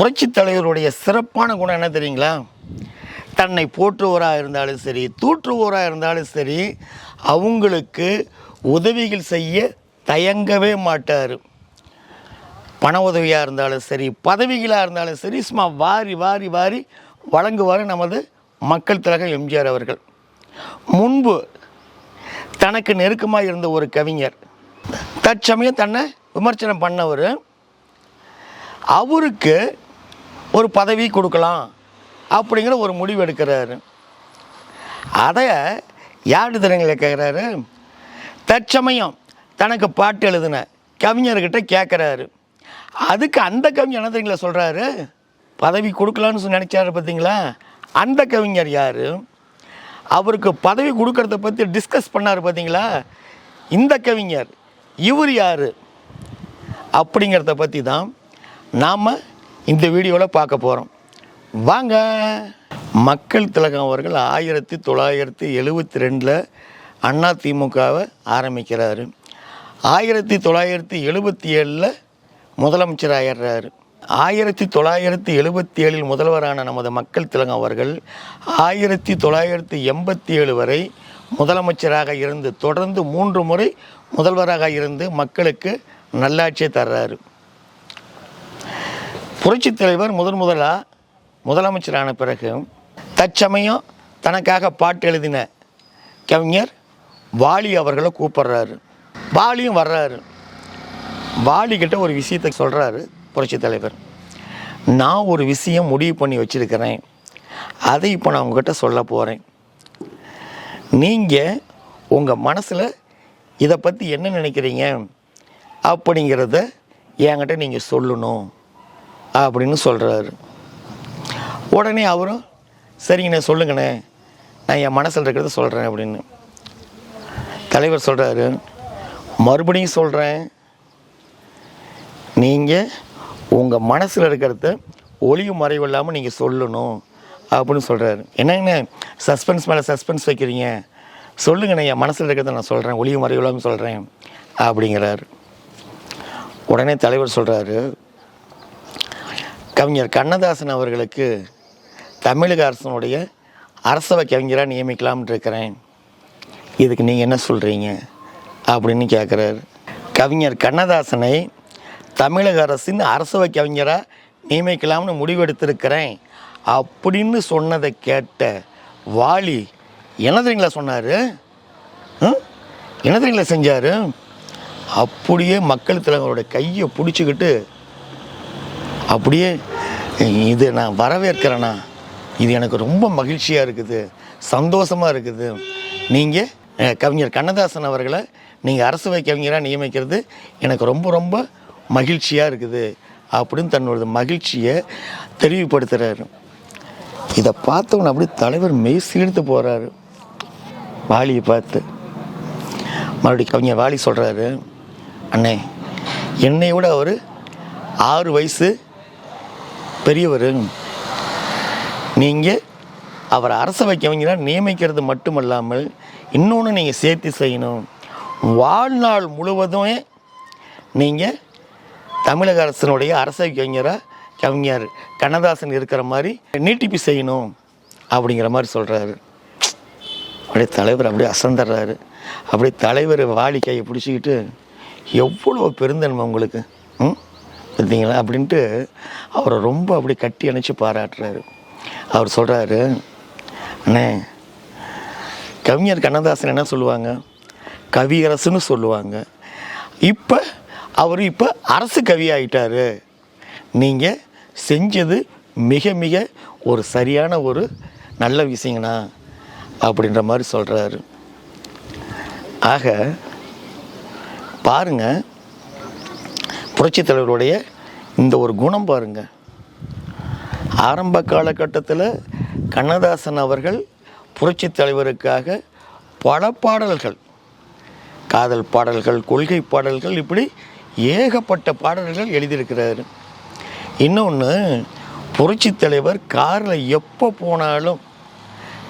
புரட்சித் தலைவருடைய சிறப்பான குணம் என்ன தெரியுங்களா? தன்னை போற்றுவோராக இருந்தாலும் சரி தூற்றுவோராக இருந்தாலும் சரி அவங்களுக்கு உதவிகள் செய்ய தயங்கவே மாட்டார். பண உதவியாக இருந்தாலும் சரி பதவிகளாக இருந்தாலும் சரி சும்மா வாரி வாரி வாரி வழங்குவார் நமது மக்கள் திலகம் எம்ஜிஆர் அவர்கள். முன்பு தனக்கு நெருக்கமாக இருந்த ஒரு கவிஞர் தற்சமயம் தன்னை விமர்சனம் பண்ணவர். அவருக்கு ஒரு பதவி கொடுக்கலாம் அப்படிங்கிற ஒரு முடிவு எடுக்கிறாரு. அதை யார் தினங்களை கேட்குறாரு தற்சமயம் தனக்கு பாட்டு எழுதின கவிஞர்கிட்ட கேட்குறாரு அதுக்கு அந்த கவிஞர் என்ன தெரியுங்களா சொல்கிறாரு பதவி கொடுக்கலான்னு சொல்லி நினச்சாரு பார்த்தீங்களா அந்த கவிஞர் யார்? அவருக்கு பதவி கொடுக்கறத பற்றி டிஸ்கஸ் பண்ணார் பார்த்தீங்களா இந்த கவிஞர் இவர் யார்? அப்படிங்கிறத பற்றி தான் நாம் இந்த வீடியோவில் பார்க்க போகிறோம் வாங்க. மக்கள் திலகம் அவர்கள் ஆயிரத்தி தொள்ளாயிரத்தி எழுபத்தி ரெண்டில் அண்ணா திமுகவை ஆரம்பிக்கிறாரு. ஆயிரத்தி தொள்ளாயிரத்தி எழுபத்தி ஏழில் முதலமைச்சர் ஆயிடுறாரு. ஆயிரத்தி தொள்ளாயிரத்தி எழுபத்தி ஏழில் முதல்வரான நமது மக்கள் திலகம் அவர்கள் ஆயிரத்தி தொள்ளாயிரத்தி எண்பத்தி ஏழு வரை முதலமைச்சராக இருந்து தொடர்ந்து மூன்று முறை முதல்வராக இருந்து மக்களுக்கு நல்லாட்சியை தர்றாரு. புரட்சித் தலைவர் முதன் முதலாக முதலமைச்சரான பிறகு தற்சமயம் தனக்காக பாட்டு எழுதின கவிஞர் வாலி அவர்களை கூப்பிடுறாரு. வாலியும் வர்றாரு. வாலிக்கிட்ட ஒரு விஷயத்தை சொல்கிறாரு புரட்சித் தலைவர். நான் ஒரு விஷயம் முடிவு பண்ணி வச்சுருக்கிறேன். அதை இப்போ நான் உங்ககிட்ட சொல்ல போகிறேன் நீங்கள் உங்கள் மனசில் இதை பற்றி என்ன நினைக்கிறீங்க? அப்படிங்கிறத என்கிட்ட நீங்கள் சொல்லணும். அப்படின்னு சொல்கிறாரு உடனே அவரும் சரிங்கண்ணே சொல்லுங்கண்ணே. நான் என் மனசில் இருக்கிறத சொல்கிறேன் அப்படின்னு. தலைவர் சொல்கிறாரு மறுபடியும் சொல்கிறேன் நீங்கள் உங்கள் மனசில் இருக்கிறத ஒளிவு மறைவு இல்லாமல் நீங்கள் சொல்லணும் அப்படின்னு சொல்கிறாரு என்னங்கண்ணே சஸ்பென்ஸ் மேலே சஸ்பென்ஸ் வைக்கிறீங்க. சொல்லுங்கண்ணே என் மனசில் இருக்கிறத நான் சொல்கிறேன் ஒளிவு மறைவு இல்லாமல் சொல்கிறேன் அப்படிங்கிறாரு. உடனே தலைவர் சொல்கிறாரு கவிஞர் கண்ணதாசன் அவர்களுக்கு தமிழக அரசனுடைய அரசவை கவிஞராக நியமிக்கலாம்னு இருக்கிறேன். இதுக்கு நீங்கள் என்ன சொல்கிறீங்க அப்படின்னு கேட்குறாரு கவிஞர் கண்ணதாசனை தமிழக அரசின் அரசவை கவிஞராக நியமிக்கலாம்னு முடிவெடுத்திருக்கிறேன். அப்படின்னு சொன்னதை கேட்ட வாலி என்ன தெரியுங்களா சொன்னார்? என்ன தெரியுங்களா செஞ்சார்? அப்படியே மக்கள் தலைவரோட கையை பிடிச்சிக்கிட்டு அப்படியே இது நான் வரவேற்கிறேண்ணா இது எனக்கு ரொம்ப மகிழ்ச்சியாக இருக்குது சந்தோஷமாக இருக்குது. நீங்கள் கவிஞர் கண்ணதாசன் அவர்களை நீங்கள் அரசவை கவிஞராக நியமிக்கிறது எனக்கு ரொம்ப ரொம்ப மகிழ்ச்சியாக இருக்குது அப்படின்னு தன்னோட மகிழ்ச்சியை தெரிவுபடுத்துகிறாரு இதை பார்த்தவன அப்படியே தலைவர் மெய் சீர்த்து போகிறாரு வாலியை பார்த்து. மறுபடியும் கவிஞர் வாலி சொல்கிறாரு அண்ணே என்னை விட அவர் ஆறு வயசு பெரியவர் நீங்கள் அவர் அரசவை கவிஞராக நியமிக்கிறது மட்டுமல்லாமல் இன்னொன்று நீங்கள் சேர்த்து செய்யணும். வாழ்நாள் முழுவதுமே நீங்கள் தமிழக அரசனுடைய அரசை கவிஞராக கவிஞர் கண்ணதாசன் இருக்கிற மாதிரி நீட்டிப்பு செய்யணும் அப்படிங்கிற மாதிரி சொல்கிறாரு அப்படியே தலைவர் அப்படியே அசந்துடுறாரு அப்படியே தலைவர் வாலி கையை பிடிச்சிக்கிட்டு எவ்வளோ பெருந்தன்மை உங்களுக்கு ம்? பார்த்தீங்களா அப்படின்ட்டு அவரை ரொம்ப அப்படி கட்டி அணைச்சி பாராட்டுறாரு. அவர் சொல்கிறாரு அண்ணே கவிஞர் கண்ணதாசன் என்ன சொல்லுவாங்க? கவியரசுன்னு சொல்லுவாங்க. இப்போ அவர் இப்போ அரசு கவி நீங்கள் செஞ்சது மிக மிக ஒரு சரியான ஒரு நல்ல விஷயங்கண்ணா அப்படின்ற மாதிரி சொல்கிறாரு ஆக பாருங்கள் புரட்சித் தலைவருடைய இந்த ஒரு குணம் பாருங்க. ஆரம்ப காலகட்டத்தில் கண்ணதாசன் அவர்கள் புரட்சித் தலைவருக்காக பல பாடல்கள் காதல் பாடல்கள் கொள்கை பாடல்கள் இப்படி ஏகப்பட்ட பாடல்கள் எழுதியிருக்கிறாரு. இன்னொன்று புரட்சித் தலைவர் காரில் எப்போ போனாலும்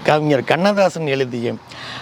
கவிஞர் கண்ணதாசன் எழுதிய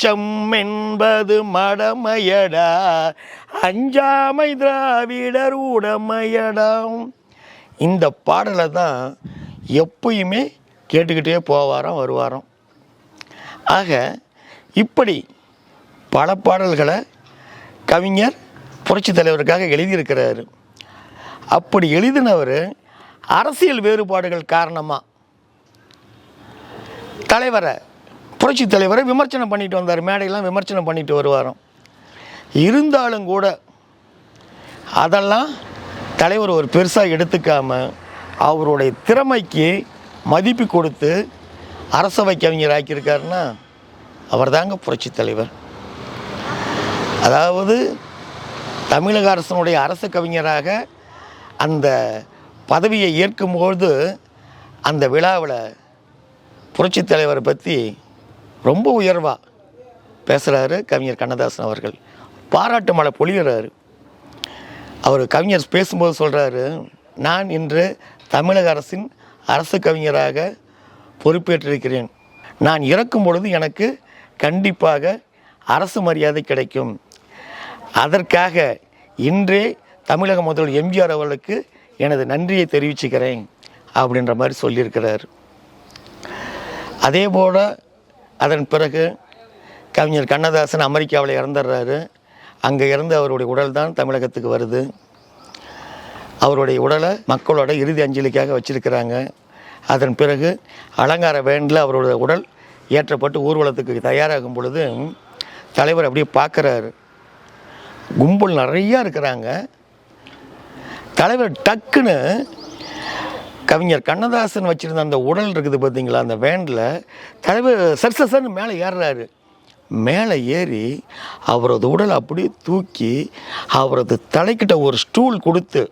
அச்சம் என்பது மடமையடா. அஞ்சாமை திராவிடர் உடமையடா இந்த பாடலை தான் எப்பயுமே கேட்டுக்கிட்டே போவாராம் வருவாராம் ஆக இப்படி பல பாடல்களை கவிஞர் புரட்சி தலைவருக்காக எழுதியிருக்கிறாரு. அப்படி எழுதினவர் அரசியல் வேறுபாடுகள் காரணமாக தலைவரை புரட்சி தலைவரை விமர்சனம் பண்ணிட்டு வந்தார். மேடையெல்லாம் விமர்சனம் பண்ணிட்டு வருவாராம். இருந்தாலும் கூட அதெல்லாம் தலைவர் ஒரு பெருசாக எடுத்துக்காமல் அவருடைய திறமைக்கு மதிப்பு கொடுத்து அரசவை கவிஞர் ஆக்கியிருக்காருன்னா அவர் தாங்க புரட்சி தலைவர். அதாவது தமிழக அரசனுடைய அரச கவிஞராக அந்த பதவியை ஏற்கும்போது அந்த விழாவில் புரட்சி தலைவரை பற்றி ரொம்ப உயர்வாக பேசுகிறாரு கவிஞர் கண்ணதாசன் அவர்கள். பாராட்டு மழை பொழிகிறாரு அவர் கவிஞர் பேசும்போது சொல்கிறாரு நான் இன்று தமிழக அரசின் அரசு கவிஞராக பொறுப்பேற்றிருக்கிறேன். நான் இறக்கும் பொழுது எனக்கு கண்டிப்பாக அரசு மரியாதை கிடைக்கும். அதற்காக இன்றே தமிழக முதல்வர் எம்ஜிஆர் அவர்களுக்கு எனது நன்றியை தெரிவிச்சுக்கிறேன். அப்படின்ற மாதிரி சொல்லியிருக்கிறார். அதே போல் அதன் பிறகு கவிஞர் கண்ணதாசன் அமெரிக்காவில் இறந்துடுறாரு. அங்கே இருந்து அவருடைய உடல் தான் தமிழகத்துக்கு வருது. அவருடைய உடலை மக்களோட இறுதி அஞ்சலிக்காக வச்சிருக்கிறாங்க. அதன் பிறகு அலங்கார வேண்டில் அவரோட உடல் ஏற்றப்பட்டு ஊர்வலத்துக்கு தயாராகும் பொழுது தலைவர் அப்படியே பார்க்குறாரு. கும்பல் நிறையா இருக்கிறாங்க. தலைவர் டக்குன்னு கவிஞர் கண்ணதாசன் வச்சுருந்த அந்த உடல் இருக்குது பார்த்தீங்களா அந்த வேனில் தலைவர் சர்சசன்னு மேலே ஏறுறாரு. மேலே ஏறி அவரது உடலை அப்படியே தூக்கி அவரது தலைக்கிட்ட ஒரு ஸ்டூல் கொடுத்து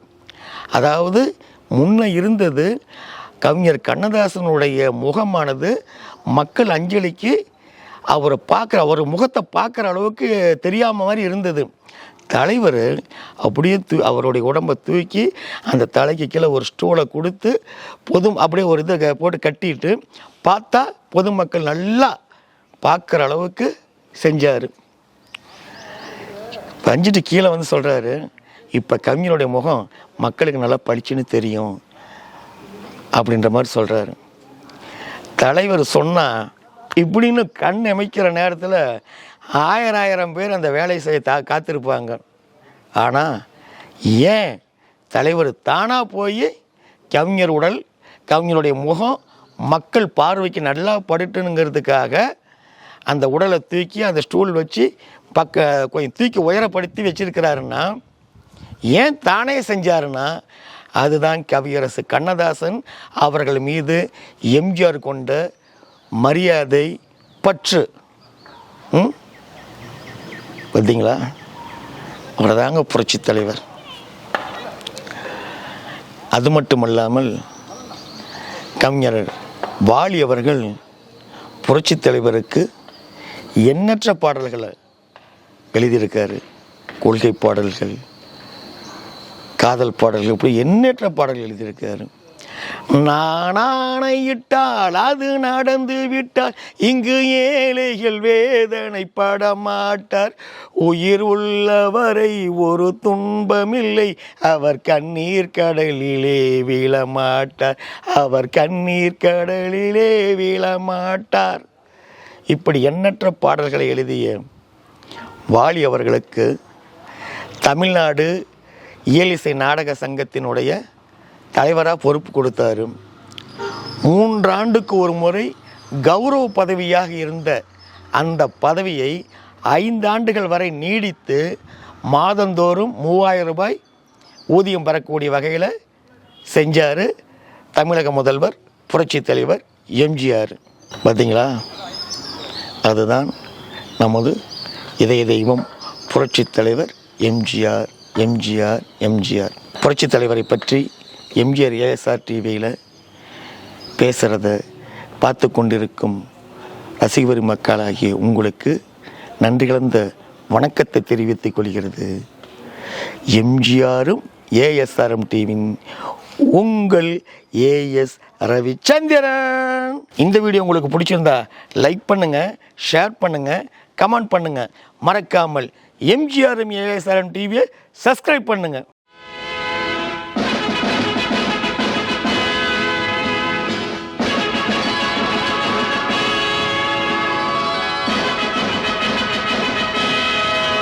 அதாவது முன்னே இருந்தது கவிஞர் கண்ணதாசனுடைய முகமானது மக்கள் அஞ்சலிக்கு அவரை பார்க்குற அவர் முகத்தை பார்க்குற அளவுக்கு தெரியாம மாதிரி இருந்தது. தலைவர் அப்படியே தூ அவருடைய உடம்பை தூக்கி அந்த தலைக்கு கீழே ஒரு ஸ்டூலை கொடுத்து பொது அப்படியே ஒரு இதை போட்டு கட்டிட்டு பார்த்தா பொதுமக்கள் நல்லா பார்க்குற அளவுக்கு செஞ்சார். பஞ்சிட்டு கீழே வந்து சொல்கிறாரு இப்போ கவிஞருடைய முகம் மக்களுக்கு நல்லா பளிச்சுன்னு தெரியும் அப்படின்ற மாதிரி சொல்கிறாரு தலைவர் சொன்னால் இப்படின்னு கண் அமைக்கிற நேரத்தில் ஆயிரம் ஆயிரம் பேர் அந்த வேலை செய்ய தா காத்திருப்பாங்க. ஆனால் ஏன் தலைவர் தானாக போய் கவிஞர் உடல் கவிஞருடைய முகம் மக்கள் பார்வைக்கு நல்லா படுட்டுனுங்கிறதுக்காக அந்த உடலை தூக்கி அந்த ஸ்டூல் வச்சு பக்க கொஞ்சம் தூக்கி உயரப்படுத்தி வச்சிருக்கிறாருன்னா ஏன் தானே செஞ்சாருன்னா அதுதான் கவியரசு கண்ணதாசன் அவர்கள் மீது எம்ஜிஆர் கொண்ட மரியாதை பற்று. ம்? பார்த்தீங்களா? அவர் தாங்க புரட்சி தலைவர். அது மட்டுமல்லாமல் கவிஞர் வாலி அவர்கள் புரட்சி தலைவருக்கு எண்ணற்ற பாடல்களை எழுதியிருக்காரு. கொள்கை பாடல்கள் காதல் பாடல்கள் இப்படி எண்ணற்ற பாடல்கள் எழுதியிருக்காரு. நானானையிட்டால் அது நடந்து விட்டால் இங்கு ஏழைகள் வேதனை படமாட்டார் உயிர் உள்ளவரை ஒரு துன்பமில்லை அவர் கண்ணீர் கடலிலே விழமாட்டார். அவர் கண்ணீர் கடலிலே விழமாட்டார். இப்படி எண்ணற்ற பாடல்களை எழுதிய வாலி அவர்களுக்கு தமிழ்நாடு இயலிசை நாடக சங்கத்தினுடைய தலைவராக பொறுப்பு கொடுத்தாரு. மூன்றாண்டுக்கு ஒரு முறை கௌரவ பதவியாக இருந்த அந்த பதவியை ஐந்தாண்டுகள் வரை நீடித்து மாதந்தோறும் மூவாயிரம் ரூபாய் ஊதியம் பெறக்கூடிய வகையில் செஞ்சார் தமிழக முதல்வர் புரட்சி தலைவர் எம்ஜிஆர். பார்த்தீங்களா அதுதான் நமது இதய தெய்வம் புரட்சித் தலைவர் எம்ஜிஆர் எம்ஜிஆர் எம்ஜிஆர். புரட்சித் தலைவரை பற்றி எம்ஜிஆர் ஏஎஸ்ஆர் டிவியில் பேசுகிறத பார்த்து கொண்டிருக்கும் ரசிகவரி மக்களாகிய உங்களுக்கு நன்றி கலந்த வணக்கத்தை தெரிவித்துக் கொள்கிறது. எம்ஜிஆரும் ஏஎஸ்ஆர்எம் டிவியின் உங்கள் ஏஎஸ் ரவிச்சந்திரன். இந்த வீடியோ உங்களுக்கு பிடிச்சிருந்தா லைக் பண்ணுங்கள் ஷேர் பண்ணுங்கள் கமெண்ட் பண்ணுங்கள் மறக்காமல் எம்ஜிஆர்எம் ஏஎஸ்ஆர்எம் டிவியை சப்ஸ்கிரைப் பண்ணுங்கள்